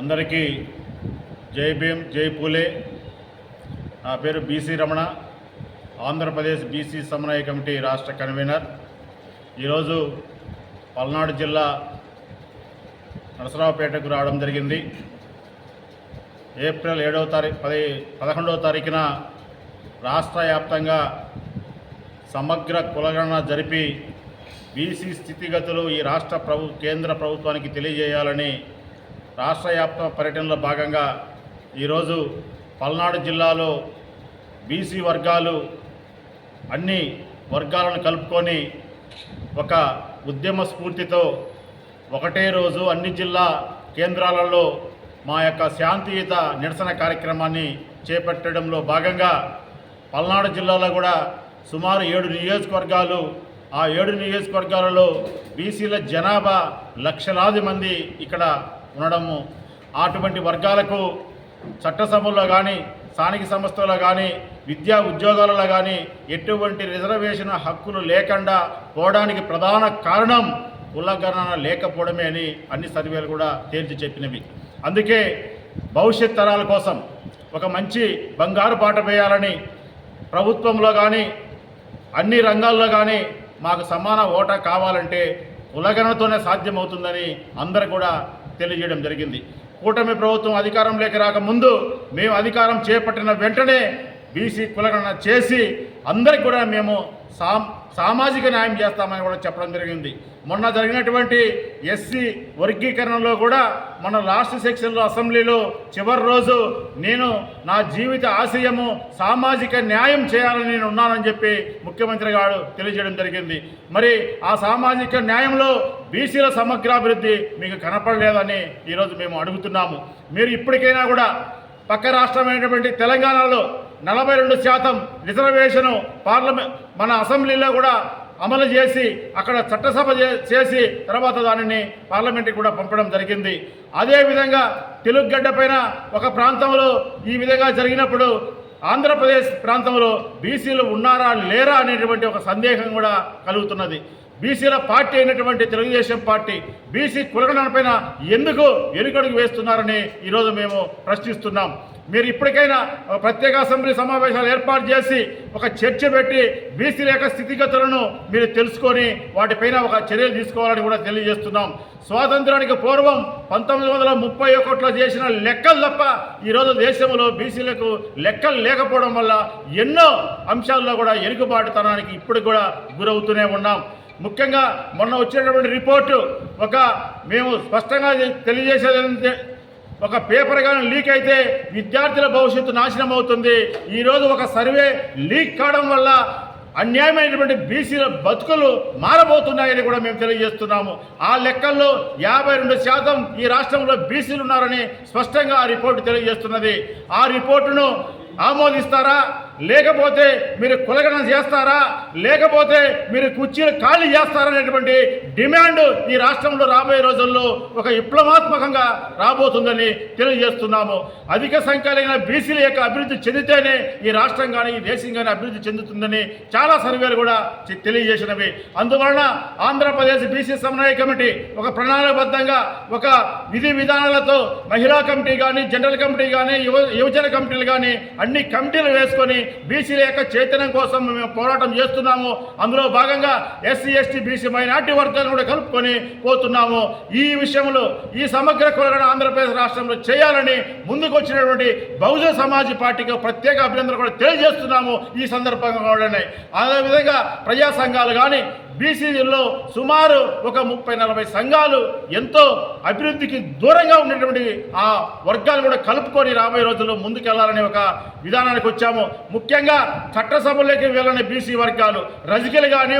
అందరికీ జై భీమ్ జై పూలే. నా పేరు బీసీ రమణ ఆంధ్రప్రదేశ్ బీసీ సమన్వయ కమిటీ రాష్ట్ర కన్వీనర్. ఈరోజు పల్నాడు జిల్లా నరసరావుపేటకు రావడం జరిగింది. ఏప్రిల్ ఏడవ తారీఖు పది పదకొండవ తారీఖున రాష్ట్ర వ్యాప్తంగా సమగ్ర కులగణన జరిపి బీసీ స్థితిగతులు ఈ రాష్ట్ర ప్రభు కేంద్ర ప్రభుత్వానికి తెలియజేయాలని రాష్ట్ర వ్యాప్త పర్యటనలో భాగంగా ఈరోజు పల్నాడు జిల్లాలో బీసీ వర్గాలు అన్ని వర్గాలను కలుపుకొని ఒక ఉద్యమ స్ఫూర్తితో ఒకటే రోజు అన్ని జిల్లా కేంద్రాలలో మా యొక్క శాంతియుత నిరసన కార్యక్రమాన్ని చేపట్టడంలో భాగంగా పల్నాడు జిల్లాలో కూడా సుమారు ఏడు నియోజకవర్గాలు ఆ ఏడు నియోజకవర్గాలలో బీసీల జనాభా లక్షలాది మంది ఇక్కడ ఉండడము. అటువంటి వర్గాలకు చట్టసభల్లో కానీ స్థానిక సంస్థల్లో కానీ విద్యా ఉద్యోగాలలో కానీ ఎటువంటి రిజర్వేషన్ హక్కులు లేకుండా పోవడానికి ప్రధాన కారణం ఉల్లంఘన లేకపోవడమే అని అన్ని సర్వేలు కూడా తేల్చి చెప్పినవి. అందుకే భవిష్యత్ తరాల కోసం ఒక మంచి బంగారు పాట వేయాలని ప్రభుత్వంలో కానీ అన్ని రంగాల్లో కానీ మాకు సమాన ఓటా కావాలంటే ఉలగనతోనే సాధ్యమవుతుందని అందరు కూడా తెలియజేయడం జరిగింది. కూటమి ప్రభుత్వం అధికారంలోకి రాకముందు మేము అధికారం చేపట్టిన వెంటనే బీసీ కులగణన చేసి అందరికి కూడా మేము సా సామాజిక న్యాయం చేస్తామని కూడా చెప్పడం జరిగింది. మొన్న జరిగినటువంటి ఎస్సీ వర్గీకరణలో కూడా మన లాస్ట్ సెక్షన్లో అసెంబ్లీలో చివరి రోజు నేను నా జీవిత ఆశయము సామాజిక న్యాయం చేయాలని నేను ఉన్నానని చెప్పి ముఖ్యమంత్రి గారు తెలియజేయడం జరిగింది. మరి ఆ సామాజిక న్యాయంలో బీసీల సమగ్రాభివృద్ధి మీకు కనపడలేదని ఈరోజు మేము అడుగుతున్నాము. మీరు ఇప్పటికైనా కూడా పక్క రాష్ట్రమైనటువంటి తెలంగాణలో నలభై రెండు శాతం రిజర్వేషను పార్లమెంట్ మన అసెంబ్లీలో కూడా అమలు చేసి అక్కడ చట్టసభ చే- చేసి తర్వాత దానిని పార్లమెంట్కి కూడా పంపడం జరిగింది. అదేవిధంగా తెలుగుగడ్డ పైన ఒక ప్రాంతంలో ఈ విధంగా జరిగినప్పుడు ఆంధ్రప్రదేశ్ ప్రాంతంలో బీసీలు ఉన్నారా లేరా అనేటువంటి ఒక సందేహం కూడా కలుగుతున్నది. బీసీల పార్టీ అయినటువంటి తెలుగుదేశం పార్టీ బీసీ కులగణపైన ఎందుకు ఎరుకడుగు వేస్తున్నారని ఈరోజు మేము ప్రశ్నిస్తున్నాం. మీరు ఇప్పటికైనా ప్రత్యేక అసెంబ్లీ సమావేశాలు ఏర్పాటు చేసి ఒక చర్చ పెట్టి బీసీల యొక్క స్థితిగతులను మీరు తెలుసుకొని వాటిపైన ఒక చర్యలు తీసుకోవాలని కూడా తెలియజేస్తున్నాం. స్వాతంత్రానికి పూర్వం పంతొమ్మిది వందల ముప్పై ఒకటిలో చేసిన లెక్కలు తప్ప ఈరోజు దేశంలో బీసీలకు లెక్కలు లేకపోవడం వల్ల ఎన్నో అంశాల్లో కూడా ఎరుగుబాటుతనానికి ఇప్పుడు కూడా గురవుతూనే ఉన్నాం. ముఖ్యంగా మొన్న వచ్చినటువంటి రిపోర్టు ఒక మేము స్పష్టంగా తెలియజేసేది ఒక పేపర్ కానీ లీక్ అయితే విద్యార్థుల భవిష్యత్తు నాశనం అవుతుంది. ఈరోజు ఒక సర్వే లీక్ కావడం వల్ల అన్యాయమైనటువంటి బీసీల బతుకులు మారబోతున్నాయని కూడా మేము తెలియజేస్తున్నాము. ఆ లెక్కల్లో యాభై రెండు శాతం ఈ రాష్ట్రంలో బీసీలు ఉన్నారని స్పష్టంగా ఆ రిపోర్టు తెలియజేస్తున్నది. ఆ రిపోర్టును ఆమోదిస్తారా? లేకపోతే మీరు కులగణన చేస్తారా? లేకపోతే మీరు కుర్చీలు ఖాళీ చేస్తారనేటువంటి డిమాండ్ ఈ రాష్ట్రంలో రాబోయే రోజుల్లో ఒక విప్లవాత్మకంగా రాబోతుందని తెలియజేస్తున్నాము. అధిక సంఖ్యలైన బీసీల యొక్క అభివృద్ధి చెందితేనే ఈ రాష్ట్రం కానీ ఈ దేశం కానీ అభివృద్ధి చెందుతుందని చాలా సర్వేలు కూడా తెలియజేసినవి. అందువలన ఆంధ్రప్రదేశ్ బీసీ సమన్వయ కమిటీ ఒక ప్రణాళికబద్ధంగా ఒక విధి విధానాలతో మహిళా కమిటీ కానీ జనరల్ కమిటీ కానీ యువ యువజన కమిటీలు కానీ అన్ని కమిటీలు వేసుకొని బీసీల యొక్క చైతన్యం కోసం మేము పోరాటం చేస్తున్నాము. అందులో భాగంగా ఎస్సీ ఎస్టీ బీసీ మైనార్టీ వర్గాలను కూడా కలుపుకొని పోతున్నాము. ఈ విషయంలో ఈ సమగ్ర కులగణ ఆంధ్రప్రదేశ్ రాష్ట్రంలో చేయాలని ముందుకు వచ్చినటువంటి బహుజన సమాజ్ పార్టీకి ప్రత్యేక అభినందనలు కూడా తెలియజేస్తున్నాము ఈ సందర్భంగా కూడా అదేవిధంగా ప్రజా సంఘాలు కానీ బీసీలో సుమారు ఒక ముప్పై నలభై సంఘాలు ఎంతో అభివృద్ధికి దూరంగా ఉన్నటువంటి ఆ వర్గాలు కూడా కలుపుకొని రాబోయే రోజుల్లో ముందుకెళ్ళాలనే ఒక విధానానికి వచ్చాము. ముఖ్యంగా చట్టసభల్లోకి వెళ్ళని బీసీ వర్గాలు రజకులు కానీ